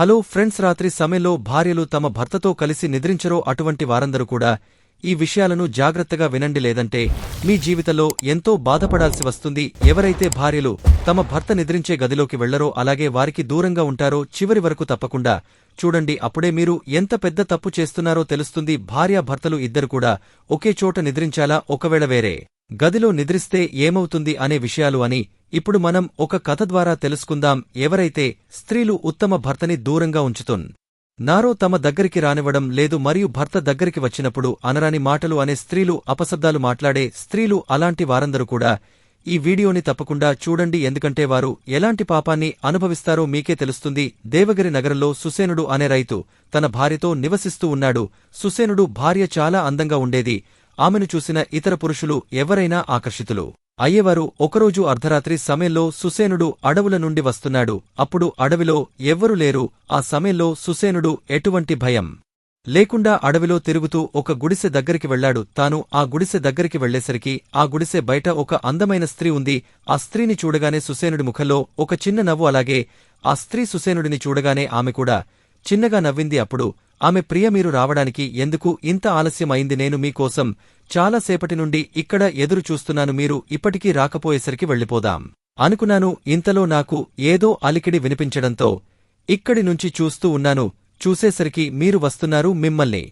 Hello friends రాత్రి సమయంలో భార్యలు తమ భర్తతో కలిసి నిద్రించరో అటువంటి వారందరూ కూడా ఈ విషయాలను జాగ్రత్తగా వినండి. లేదంటే మీ జీవితంలో ఎంతో బాధపడాల్సి వస్తుంది. ఎవరైతే భార్యలు తమ భర్త నిద్రించే గదిలోకి వెళ్ళరో అలాగే వారికి దూరంగా ఉంటారో చివరి వరకు తప్పకుండా చూడండి. అప్పుడే మీరు ఎంత పెద్ద తప్పు చేస్తున్నారో తెలుస్తుంది. భార్యాభర్తలు ఇద్దరు కూడా ఒకే చోట నిద్రించాలా? ఒకవేళ వేరే గదిలో నిద్రిస్తే ఏమవుతుంది అనే విషయాలు అని ఇప్పుడు మనం ఒక కథ ద్వారా తెలుసుకుందాం. ఎవరైతే స్త్రీలు ఉత్తమ భర్తని దూరంగా ఉంచుతున్ నారో తమ దగ్గరికి రానివ్వడం లేదు మరియు భర్త దగ్గరికి వచ్చినప్పుడు అనరాని మాటలు అనే స్త్రీలు అపశబ్దాలు మాట్లాడే స్త్రీలు అలాంటి వారందరూ కూడా ఈ వీడియోని తప్పకుండా చూడండి. ఎందుకంటే వారు ఎలాంటి పాపాన్ని అనుభవిస్తారో మీకే తెలుస్తుంది. దేవగిరి నగరంలో సుసేనుడు అనే రైతు తన భార్యతో నివసిస్తూ ఉన్నాడు. సుసేనుడు భార్య చాలా అందంగా ఉండేది. ఆమెను చూసిన ఇతర పురుషులు ఎవరైనా ఆకర్షితులు. అయ్యేవారు ఒకరోజు అర్ధరాత్రి సమయంలో సుసేనుడు అడవుల నుండి వస్తున్నాడు. అప్పుడు అడవిలో ఎవ్వరూ లేరు. ఆ సమయంలో సుసేనుడు ఎటువంటి భయం లేకుండా అడవిలో తిరుగుతూ ఒక గుడిసె దగ్గరికి వెళ్ళాడు తాను ఆ గుడిసె దగ్గరికి వెళ్ళేసరికి ఆ గుడిసె బయట ఒక అందమైన స్త్రీ ఉంది. ఆ స్త్రీని చూడగానే సుసేనుడి ముఖంలో ఒక చిన్న నవ్వు అలాగే ఆ స్త్రీ సుసేనుడిని చూడగానే ఆమె కూడా చిన్నగా నవ్వింది. అప్పుడు ఆమె ప్రియ మీరు రావడానికి ఎందుకు ఇంత ఆలస్యం అయింది నేను మీకోసం చాలాసేపటి నుండి ఇక్కడ ఎదురు చూస్తున్నాను మీరు ఇప్పటికీ రాకపోయేసరికి వెళ్ళిపోదాం. అనుకున్నాను ఇంతలో నాకు ఏదో అలికిడి వినిపించడంతో ఇక్కడి నుంచి చూస్తూ ఉన్నాను చూసేసరికి మీరు వస్తున్నారు మిమ్మల్ని.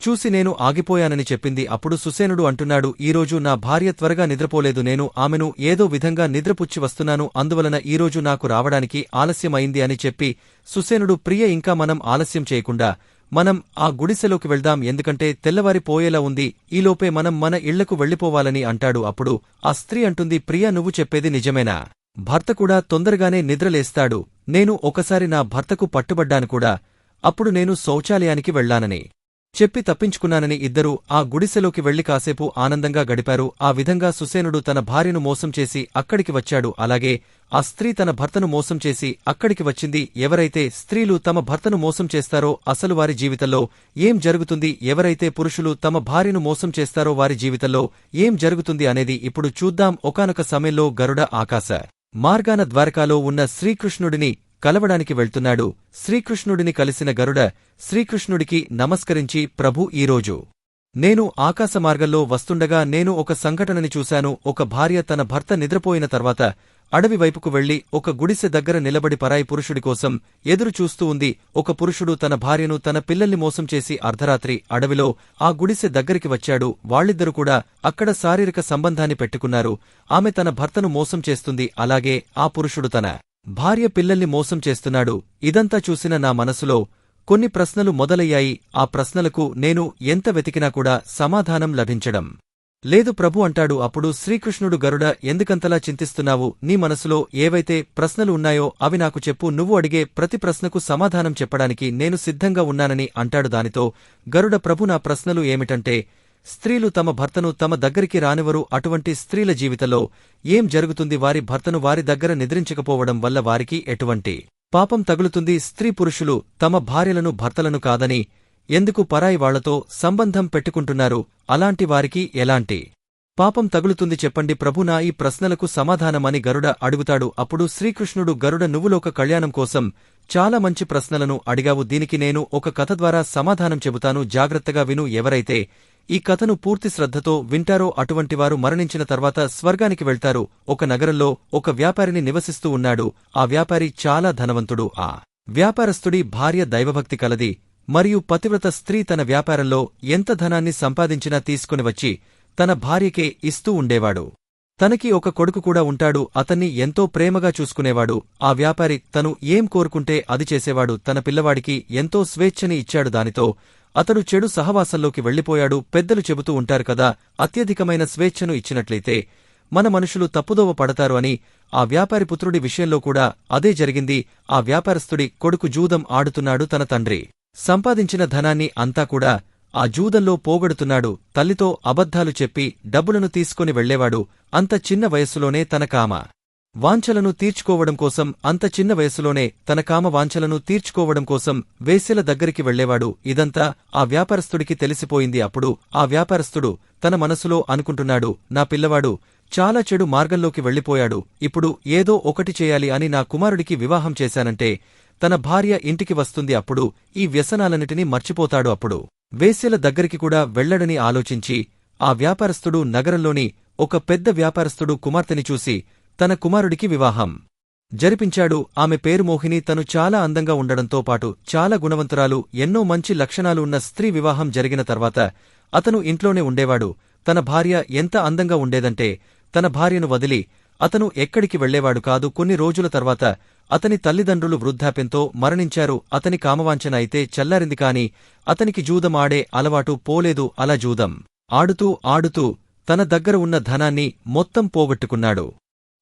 చూసి నేను ఆగిపోయానని చెప్పింది అప్పుడు సుసేనుడు అంటున్నాడు ఈరోజు నా భార్య త్వరగా నిద్రపోలేదు నేను ఆమెను ఏదో విధంగా నిద్రపుచ్చి వస్తున్నాను అందువలన ఈరోజు నాకు రావడానికి ఆలస్యమైంది అని చెప్పి సుసేనుడు ప్రియ ఇంకా మనం ఆలస్యం చేయకుండా మనం ఆ గుడిసెలోకి వెళ్దాం ఎందుకంటే తెల్లవారిపోయేలా ఉంది. ఈలోపే మనం మన ఇళ్ళకు వెళ్ళిపోవాలని అంటాడు అప్పుడు. ఆ స్త్రీ అంటుంది ప్రియ నువ్వు చెప్పేది నిజమేనా? భర్త కూడా తొందరగానే నిద్రలేస్తాడు. నేను ఒకసారి నా భర్తకు పట్టుబడ్డాను కూడా. అప్పుడు నేను శౌచాలయానికి వెళ్ళానని చెప్పి తప్పించుకున్నానని ఇద్దరూ ఆ గుడిసెలోకి వెళ్ళి కాసేపు ఆనందంగా గడిపారు. ఆ విధంగా సుసేనుడు తన భార్యను మోసం చేసి అక్కడికి వచ్చాడు. అలాగే ఆ స్త్రీ తన భర్తను మోసం చేసి అక్కడికి వచ్చింది. ఎవరైతే స్త్రీలు తమ భర్తను మోసం చేస్తారో అసలు వారి జీవితంలో ఏం జరుగుతుంది? ఎవరైతే పురుషులు తమ భార్యను మోసం చేస్తారో వారి జీవితంలో ఏం జరుగుతుంది అనేది ఇప్పుడు చూద్దాం. ఒకానొక సమయంలో గరుడ ఆకాశ మార్గాన ద్వారకాలో ఉన్న శ్రీకృష్ణుడిని కలవడానికి వెళ్తున్నాడు. శ్రీకృష్ణుడిని కలిసిన గరుడ శ్రీకృష్ణుడికి నమస్కరించి ప్రభు ఈరోజు నేను ఆకాశమార్గంలో వస్తుండగా నేను ఒక సంఘటనని చూశాను. ఒక భార్య తన భర్త నిద్రపోయిన తర్వాత అడవి వైపుకు వెళ్ళి ఒక గుడిసె దగ్గర నిలబడి పరాయి పురుషుడి కోసం ఎదురు చూస్తూ ఉంది. ఒక పురుషుడు తన భార్యను తన పిల్లల్ని మోసం చేసి అర్ధరాత్రి అడవిలో ఆ గుడిసె దగ్గరికి వచ్చాడు. వాళ్ళిద్దరూ కూడా అక్కడ శారీరక సంబంధాన్ని పెట్టుకున్నారు. ఆమె తన భర్తను మోసం చేస్తుంది. అలాగే ఆ పురుషుడు తన భార్య పిల్లల్ని మోసం చేస్తున్నాడు. ఇదంతా చూసిన నా మనసులో కొన్ని ప్రశ్నలు మొదలయ్యాయి. ఆ ప్రశ్నలకు నేను ఎంత వెతికినా కూడా సమాధానం లభించడం లేదు. ప్రభు అంటాడు అప్పుడు శ్రీకృష్ణుడు గరుడ ఎందుకంతలా చింతిస్తున్నావు? నీ మనసులో ఏవైతే ప్రశ్నలు ఉన్నాయో అవి నాకు చెప్పు. నువ్వు అడిగే ప్రతి ప్రశ్నకు సమాధానం చెప్పడానికి నేను సిద్ధంగా ఉన్నానని అంటాడు దానితో గరుడ ప్రభు నా ప్రశ్నలు ఏమిటంటే స్త్రీలు తమ భర్తను తమ దగ్గరికి రానివరు. అటువంటి స్త్రీల జీవితంలో ఏం జరుగుతుంది? వారి భర్తను వారి దగ్గర నిద్రించకపోవడం వల్ల వారికి ఎటువంటి పాపం తగులుతుంది? స్త్రీ పురుషులు తమ భార్యలను భర్తలను కాదని ఎందుకు పరాయి వాళ్ళతో సంబంధం పెట్టుకుంటున్నారు? అలాంటి వారికి ఎలాంటి పాపం తగులుతుంది చెప్పండి. ప్రభునా ఈ ప్రశ్నలకు సమాధానమని గరుడ అడుగుతాడు. అప్పుడు శ్రీకృష్ణుడు గరుడ నువ్వులోక కళ్యాణం కోసం చాలా మంచి ప్రశ్నలను అడిగావు. దీనికి నేను ఒక కథ ద్వారా సమాధానం చెబుతాను. జాగ్రత్తగా విను. ఎవరైతే ఈ కథను పూర్తి శ్రద్ధతో వింటారో అటువంటివారు మరణించిన తర్వాత స్వర్గానికి వెళ్తారు. ఒక నగరంలో ఒక వ్యాపారిని నివసిస్తూ ఉన్నాడు. ఆ వ్యాపారి చాలా ధనవంతుడు. ఆ వ్యాపారస్తుడి భార్య దైవభక్తి కలది. మరియు పతివ్రత స్త్రీ తన వ్యాపారంలో ఎంత ధనాన్ని సంపాదించినా తీసుకుని వచ్చి తన భార్యకే ఇస్తూ ఉండేవాడు. తనకి ఒక కొడుకు కూడా ఉంటాడు. అతన్ని ఎంతో ప్రేమగా చూసుకునేవాడు. ఆ వ్యాపారి తను ఏం కోరుకుంటే అది చేసేవాడు. తన పిల్లవాడికి ఎంతో స్వేచ్ఛని ఇచ్చాడు దానితో అతడు చెడు సహవాసంలోకి వెళ్ళిపోయాడు పెద్దలు చెబుతూ ఉంటారు కదా అత్యధికమైన స్వేచ్ఛను ఇచ్చినట్లయితే మన మనుషులు తప్పుదోవ పడతారు అని ఆ వ్యాపారి పుత్రుడి విషయంలో కూడా అదే జరిగింది. ఆ వ్యాపారస్తుడి కొడుకు జూదం ఆడుతున్నాడు తన తండ్రి. సంపాదించిన ధనాన్ని అంతా కూడా ఆ జూదంలో పోగొడుతున్నాడు. తల్లితో అబద్ధాలు చెప్పి డబ్బులను తీసుకుని వెళ్ళేవాడు అంత చిన్న వయస్సులోనే తన కామ. వాంఛలను తీర్చుకోవడం కోసం అంత చిన్న వయసులోనే తన కామ వాంఛలను తీర్చుకోవడం కోసం వేశ్యల దగ్గరికి వెళ్ళేవాడు. ఇదంతా ఆ వ్యాపారస్తుడికి తెలిసిపోయింది. అప్పుడు ఆ వ్యాపారస్తుడు తన మనసులో అనుకుంటున్నాడు నా పిల్లవాడు చాలా చెడు మార్గంలోకి వెళ్ళిపోయాడు ఇప్పుడు ఏదో ఒకటి చేయాలి అని నా కుమారుడికి వివాహం చేశానంటే తన భార్య ఇంటికి వస్తుంది. అప్పుడు ఈ వ్యసనాలన్నిటినీ మర్చిపోతాడు. అప్పుడు వేశ్యల దగ్గరికి కూడా వెళ్ళడని ఆలోచించి ఆ వ్యాపారస్తుడు నగరంలోని ఒక పెద్ద వ్యాపారస్తుడు కుమార్తెని చూసి తన కుమారుడికి వివాహం. జరిపించాడు. ఆమె పేరు మోహిని. తను చాలా అందంగా ఉండడంతో పాటు చాలా గుణవంతురాలు ఎన్నో మంచి లక్షణాలు ఉన్న స్త్రీ వివాహం జరిగిన తర్వాత అతను ఇంట్లోనే ఉండేవాడు. తన భార్య ఎంత అందంగా ఉండేదంటే తన భార్యను వదిలి అతను ఎక్కడికి వెళ్ళేవాడు కాదు. కొన్ని రోజుల తర్వాత అతని తల్లిదండ్రులు వృద్ధాప్యంతో మరణించారు. అతని కామవాంఛన అయితే చల్లారింది కాని అతనికి జూదం ఆడే అలవాటు పోలేదు. అలా జూదం. ఆడుతూ ఆడుతూ తన దగ్గర ఉన్న ధనాన్ని మొత్తం పోగొట్టుకున్నాడు.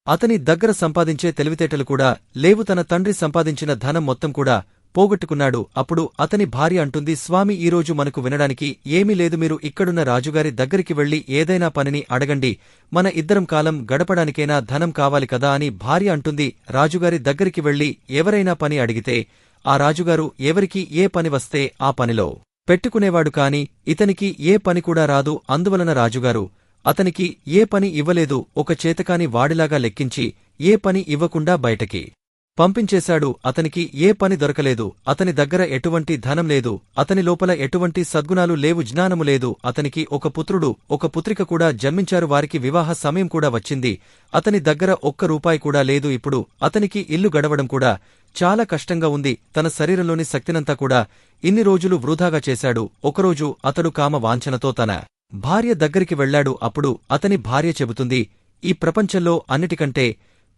అతని దగ్గర సంపాదించే తెలివితేటలు కూడా లేవు తన తండ్రి సంపాదించిన ధనం మొత్తం కూడా పోగొట్టుకున్నాడు. అప్పుడు అతని భార్య అంటుంది స్వామి ఈరోజు మనకు వినడానికి ఏమీ లేదు. మీరు ఇక్కడున్న రాజుగారి దగ్గరికి వెళ్ళి ఏదైనా పనిని అడగండి. మన ఇద్దరం కాలం గడపడానికైనా ధనం కావాలి కదా అని భార్య అంటుంది. రాజుగారి దగ్గరికి వెళ్ళి ఎవరైనా పని అడిగితే ఆ రాజుగారు ఎవరికి ఏ పని వస్తే ఆ పనిలో పెట్టుకునేవాడు కాని ఇతనికి ఏ పని కూడా రాదు. అందువలన రాజుగారు అతనికి ఏ పని ఇవ్వలేదు ఒక చేతకాని వాడిలాగా లెక్కించి ఏ పని ఇవ్వకుండా బయటకి పంపించేశాడు. అతనికి ఏ పని దొరకలేదు అతని దగ్గర ఎటువంటి ధనం లేదు అతని లోపల ఎటువంటి సద్గుణాలు లేవు జ్ఞానము లేదు. అతనికి ఒక పుత్రుడు ఒక పుత్రిక కూడా జన్మించారు. వారికి వివాహ సమయం కూడా వచ్చింది. అతని దగ్గర ఒక్క రూపాయి కూడా లేదు. ఇప్పుడు అతనికి ఇల్లు గడవడం కూడా చాలా కష్టంగా ఉంది. తన శరీరంలోని శక్తినంతా కూడా ఇన్ని రోజులు వృధాగా చేశాడు. ఒకరోజు అతడు కామ వాంఛనతో తన భార్య దగ్గరికి వెళ్ళాడు అప్పుడు అతని భార్య చెబుతుంది ఈ ప్రపంచంలో అన్నిటికంటే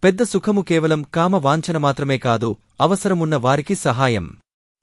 పెద్ద సుఖము కేవలం కామ వాంఛన మాత్రమే కాదు అవసరమున్న వారికి సహాయం.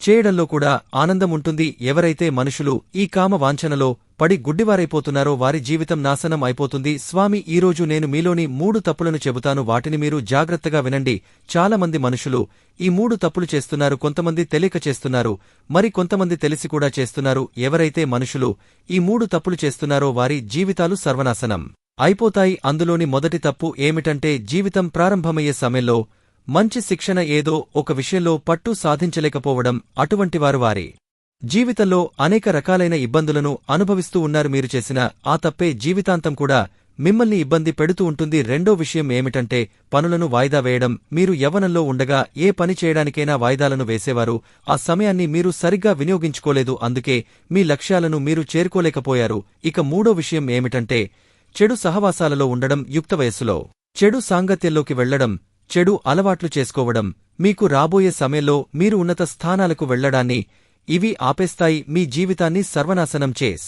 చేయడంలో కూడా ఆనందముంటుంది ఎవరైతే మనుషులు ఈ కామ వాంఛనలో పడి గుడ్డివారైపోతున్నారో వారి జీవితం నాశనం అయిపోతుంది. స్వామి ఈరోజు నేను మీలోని మూడు తప్పులను చెబుతాను. వాటిని మీరు జాగ్రత్తగా వినండి. చాలామంది మనుషులు ఈ మూడు తప్పులు చేస్తున్నారు. కొంతమంది తెలియక చేస్తున్నారు. మరి కొంతమంది తెలిసి కూడా చేస్తున్నారు. ఎవరైతే మనుషులు ఈ మూడు తప్పులు చేస్తున్నారో వారి జీవితాలు సర్వనాశనం అయిపోతాయి. అందులోని మొదటి తప్పు ఏమిటంటే జీవితం ప్రారంభమయ్యే సమయంలో మంచి శిక్షణ ఏదో ఒక విషయంలో పట్టు సాధించలేకపోవడం. అటువంటివారు వారి. జీవితంలో అనేక రకాలైన ఇబ్బందులను అనుభవిస్తూ ఉన్నారు మీరు చేసిన ఆ తప్పే జీవితాంతం కూడా మిమ్మల్ని ఇబ్బంది పెడుతూ ఉంటుంది. రెండో విషయం ఏమిటంటే పనులను వాయిదా వేయడం. మీరు యవ్వనంలో ఉండగా ఏ పని చేయడానికైనా వాయిదాలను వేసేవారు. ఆ సమయాన్ని మీరు సరిగ్గా వినియోగించుకోలేదు. అందుకే మీ లక్ష్యాలను మీరు చేరుకోలేకపోయారు. ఇక మూడో విషయం ఏమిటంటే చెడు సహవాసాలలో ఉండడం యుక్త వయస్సులో. చెడు సాంగత్యంలోకి వెళ్ళడం చెడు అలవాట్లు చేసుకోవడం. మీకు రాబోయే సమయంలో మీరు ఉన్నత స్థానాలకు వెళ్ళడాన్ని ఇవి ఆపేస్తాయి మీ జీవితాన్ని సర్వనాశనం చేస్.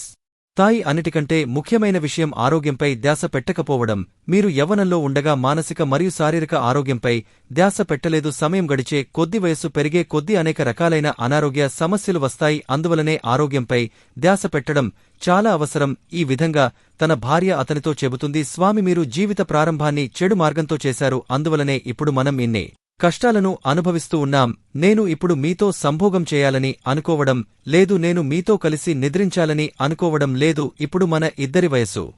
తాయి అన్నిటికంటే ముఖ్యమైన విషయం ఆరోగ్యంపై ధ్యాస పెట్టకపోవడం. మీరు యవ్వనంలో ఉండగా మానసిక మరియు శారీరక ఆరోగ్యంపై ధ్యాస పెట్టలేదు. సమయం గడిచే కొద్ది వయస్సు పెరిగే కొద్ది అనేక రకాలైన అనారోగ్య సమస్యలు వస్తాయి. అందువలనే ఆరోగ్యంపై ధ్యాస పెట్టడం చాలా అవసరం. ఈ విధంగా తన భార్య అతనితో చెబుతుంది స్వామి మీరు జీవిత ప్రారంభాన్ని చెడు మార్గంతో చేశారు. అందువలనే ఇప్పుడు మనం ఇన్నే కష్టాలను అనుభవిస్తూ ఉన్నాం. నేను ఇప్పుడు మీతో సంభోగం చేయాలని అనుకోవడం లేదు. నేను మీతో కలిసి నిద్రించాలని అనుకోవడం లేదు. ఇప్పుడు మన ఇద్దరి వయస్సు.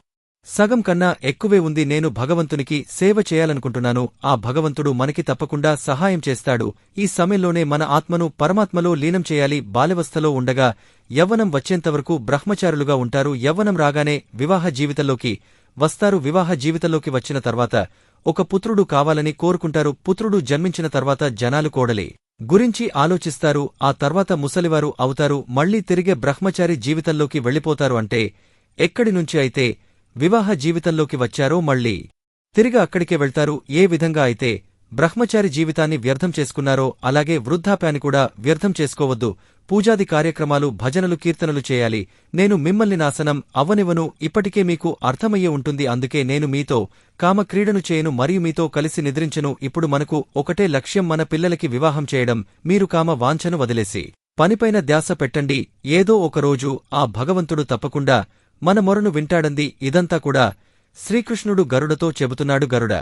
సగం కన్నా ఎక్కువే ఉంది. నేను భగవంతునికి సేవ చేయాలనుకుంటున్నాను. ఆ భగవంతుడు మనకి తప్పకుండా సహాయం చేస్తాడు. ఈ సమయంలోనే మన ఆత్మను పరమాత్మలో లీనం చేయాలి. బాల్యవస్థలో ఉండగా యవ్వనం వచ్చేంతవరకు బ్రహ్మచారులుగా ఉంటారు. యవ్వనం రాగానే వివాహ జీవితంలోకి వస్తారు. వివాహ జీవితంలోకి వచ్చిన తర్వాత ఒక పుత్రుడు కావాలని కోరుకుంటారు. పుత్రుడు జన్మించిన తర్వాత జనాలు కోడలి. గురించి ఆలోచిస్తారు. ఆ తర్వాత ముసలివారు అవుతారు. మళ్ళీ తిరిగే బ్రహ్మచారి జీవితంలోకి వెళ్ళిపోతారు అంటే ఎక్కడి నుంచి అయితే వివాహ జీవితంలోకి వచ్చారో మళ్ళీ తిరిగి అక్కడికే వెళ్తారు. ఏ విధంగా అయితే బ్రహ్మచారి జీవితాన్ని వ్యర్థం చేసుకున్నారో అలాగే వృద్ధాప్యాన్ని కూడా వ్యర్థం చేసుకోవద్దు. పూజాది కార్యక్రమాలు భజనలు కీర్తనలు చేయాలి. నేను మిమ్మల్ని నాశనం అవ్వనివ్వను ఇప్పటికే మీకు అర్థమయ్యే ఉంటుంది. అందుకే నేను మీతో కామక్రీడను చేయను మరియు మీతో కలిసి నిద్రించను. ఇప్పుడు మనకు ఒకటే లక్ష్యం మన పిల్లలకి వివాహం చేయడం. మీరు కామ వాంఛను వదిలేసి పనిపైన ధ్యాస పెట్టండి. ఏదో ఒకరోజు ఆ భగవంతుడు తప్పకుండా మన మొరను వింటాడంది. ఇదంతా కూడా శ్రీకృష్ణుడు గరుడతో చెబుతున్నాడు గరుడ.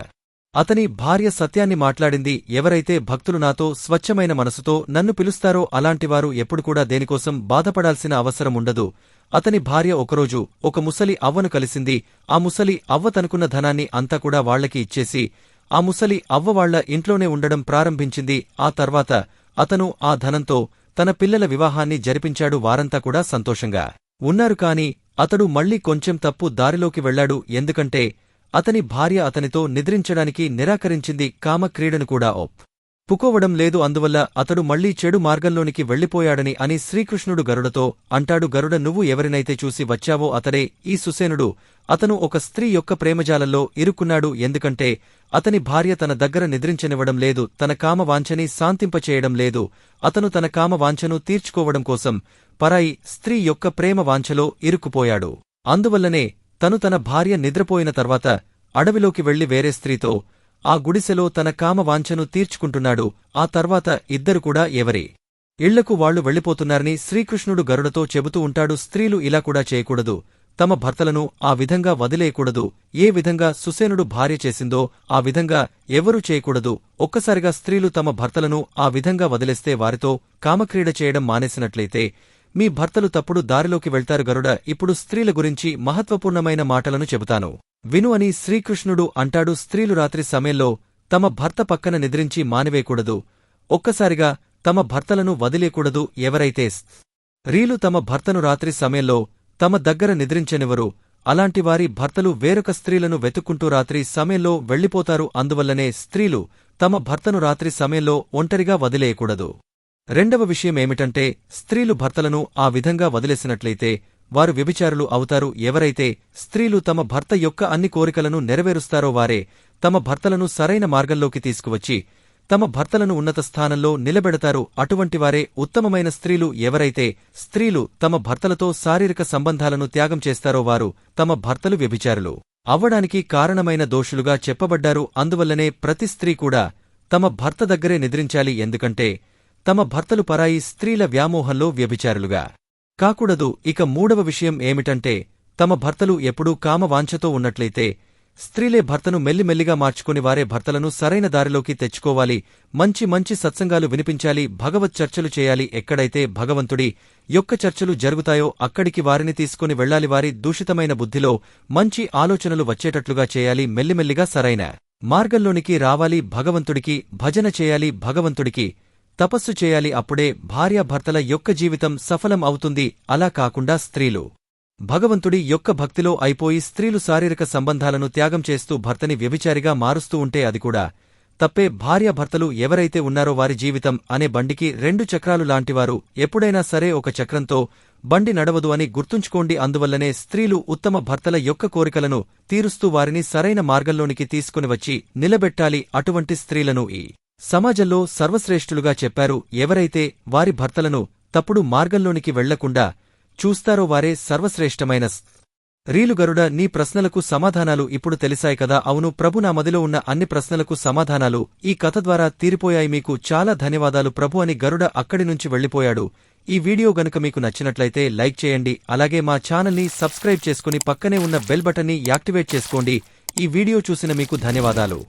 అతని భార్య సత్యాన్ని మాట్లాడింది ఎవరైతే భక్తులు నాతో స్వచ్ఛమైన మనసుతో నన్ను పిలుస్తారో అలాంటివారు ఎప్పుడు కూడా దేనికోసం బాధపడాల్సిన అవసరం ఉండదు. అతని భార్య ఒకరోజు ఒక ముసలి అవ్వను కలిసింది. ఆ ముసలి అవ్వ తనుకున్న ధనాన్ని అంతా కూడా వాళ్ళకి ఇచ్చేసి ఆ ముసలి అవ్వ వాళ్ళ ఇంట్లోనే ఉండడం ప్రారంభించింది. ఆ తర్వాత అతను ఆ ధనంతో తన పిల్లల వివాహాన్ని జరిపించాడు. వారంతా కూడా సంతోషంగా ఉన్నారు కాని అతడు మళ్ళీ కొంచెం తప్పు దారిలోకి వెళ్ళాడు. ఎందుకంటే అతని భార్య అతనితో నిద్రించడానికి నిరాకరించింది కామక్రీడను కూడా ఓప్ పుకోవడం లేదు అందువల్ల అతడు మళ్ళీ చెడు మార్గంలోనికి వెళ్ళిపోయాడని అని శ్రీకృష్ణుడు గరుడతో అంటాడు. గరుడ నువ్వు ఎవరినైతే చూసి వచ్చావో అతడే ఈ సుసేనుడు. అతను ఒక స్త్రీ యొక్క ప్రేమజాలంలో ఇరుక్కున్నాడు. ఎందుకంటే అతని భార్య తన దగ్గర నిద్రించనివ్వడం లేదు తన కామవాంఛని శాంతింపచేయడం లేదు. అతను తన కామవాంఛను తీర్చుకోవడం కోసం పరాయి స్త్రీ యొక్క ప్రేమ వాంఛలో ఇరుక్కుపోయాడు. అందువల్లనే తను తన భార్య నిద్రపోయిన తర్వాత అడవిలోకి వెళ్ళి వేరే స్త్రీతో ఆ గుడిసెలో తన కామవాంఛను తీర్చుకుంటున్నాడు ఆ తర్వాత ఇద్దరు కూడా ఎవరి? ఇళ్ళకు వాళ్ళు వెళ్ళిపోతున్నారని శ్రీకృష్ణుడు గరుడతో చెబుతూ ఉంటాడు స్త్రీలు ఇలా కూడా చేయకూడదు. తమ భర్తలను ఆ విధంగా వదిలేయకూడదు. ఏ విధంగా సుసేనుడు భార్య చేసిందో ఆ విధంగా ఎవరూ చేయకూడదు. ఒక్కసారిగా స్త్రీలు తమ భర్తలను ఆ విధంగా వదిలేస్తే వారితో కామక్రీడ చేయడం మానేసినట్లయితే మీ భర్తలు తప్పుడు దారిలోకి వెళ్తారు గరుడ ఇప్పుడు స్త్రీల గురించి మహత్వపూర్ణమైన మాటలను చెబుతాను. విను అని శ్రీకృష్ణుడు అంటాడు స్త్రీలు రాత్రి సమయంలో తమ భర్త పక్కన నిద్రించి మానివేయకూడదు. ఒక్కసారిగా తమ భర్తలను వదిలేయకూడదు ఎవరైతే రీలు తమ భర్తను రాత్రి సమయంలో తమ దగ్గర నిద్రించనివరు అలాంటివారి భర్తలు వేరొక స్త్రీలను వెతుక్కుంటూ రాత్రి సమయంలో వెళ్ళిపోతారు అందువల్లనే స్త్రీలు తమ భర్తను రాత్రి సమయంలో ఒంటరిగా వదిలేయకూడదు. రెండవ విషయమేమిటంటే స్త్రీలు భర్తలను ఆ విధంగా వదిలేసినట్లయితే వారు వ్యభిచారులు అవుతారు. ఎవరైతే స్త్రీలు తమ భర్త యొక్క అన్ని కోరికలను నెరవేరుస్తారో వారే తమ భర్తలను సరైన మార్గంలోకి తీసుకువచ్చి తమ భర్తలను ఉన్నత స్థానంలో నిలబెడతారు. అటువంటివారే ఉత్తమమైన స్త్రీలు. ఎవరైతే స్త్రీలు తమ భర్తలతో శారీరక సంబంధాలను త్యాగం చేస్తారో వారు తమ భర్తలు వ్యభిచారులు. అవ్వడానికి కారణమైన దోషులుగా చెప్పబడ్డారు. అందువల్లనే ప్రతి స్త్రీ కూడా తమ భర్త దగ్గరే నిద్రించాలి. ఎందుకంటే తమ భర్తలు పరాయి స్త్రీల వ్యామోహంలో వ్యభిచారులుగా. కాకూడదు ఇక మూడవ విషయం ఏమిటంటే తమ భర్తలు ఎప్పుడూ కామవాంఛతో ఉన్నట్లయితే స్త్రీలే భర్తను మెల్లిమెల్లిగా మార్చుకుని వారే భర్తలను సరైన దారిలోకి తెచ్చుకోవాలి మంచి మంచి సత్సంగాలు వినిపించాలి భగవత్ చర్చలు చేయాలి ఎక్కడైతే భగవంతుడి యొక్క చర్చలు జరుగుతాయో అక్కడికి వారిని తీసుకుని వెళ్ళాలి వారి దూషితమైన బుద్ధిలో మంచి ఆలోచనలు వచ్చేటట్లుగా చేయాలి మెల్లిమెల్లిగా సరైన మార్గంలోనికి రావాలి భగవంతుడికి భజన చేయాలి భగవంతుడికి తపస్సు చేయాలి అప్పుడే భార్యాభర్తల యొక్క జీవితం సఫలం అవుతుంది. అలా కాకుండా స్త్రీలు. భగవంతుడి యొక్క భక్తిలో అయిపోయి స్త్రీలు శారీరక సంబంధాలను త్యాగం చేస్తూ భర్తని వ్యభిచారిగా మారుస్తూ ఉంటే అది కూడా తప్పే. భార్యాభర్తలు ఎవరైతే ఉన్నారో వారి జీవితం అనే బండికి రెండు చక్రాలు లాంటివారు. ఎప్పుడైనా సరే ఒక చక్రంతో బండి నడవదు అని గుర్తుంచుకోండి. అందువల్లనే స్త్రీలు ఉత్తమ భర్తల యొక్క కోరికలను తీరుస్తూ వారిని సరైన మార్గంలోనికి తీసుకుని వచ్చి నిలబెట్టాలి. అటువంటి స్త్రీలను ఈ సమాజంలో సర్వశ్రేష్ఠులుగా చెప్పారు ఎవరైతే వారి భర్తలను తప్పుడు మార్గంలోనికి వెళ్ళకుండా చూస్తారో వారే సర్వశ్రేష్టమైన రీలుగరుడ నీ ప్రశ్నలకు సమాధానాలు ఇప్పుడు తెలిసాయి కదా. అవును ప్రభు నా మదిలో ఉన్న అన్ని ప్రశ్నలకు సమాధానాలు ఈ కథ ద్వారా తీరిపోయాయి. మీకు చాలా ధన్యవాదాలు ప్రభు అని గరుడ అక్కడి నుంచి వెళ్ళిపోయాడు ఈ వీడియో గనుక మీకు నచ్చినట్లయితే లైక్ చేయండి. అలాగే మా ఛానల్ని సబ్స్క్రైబ్ చేసుకుని పక్కనే ఉన్న బెల్ బటన్ని యాక్టివేట్ చేసుకోండి. ఈ వీడియో చూసిన మీకు ధన్యవాదాలు.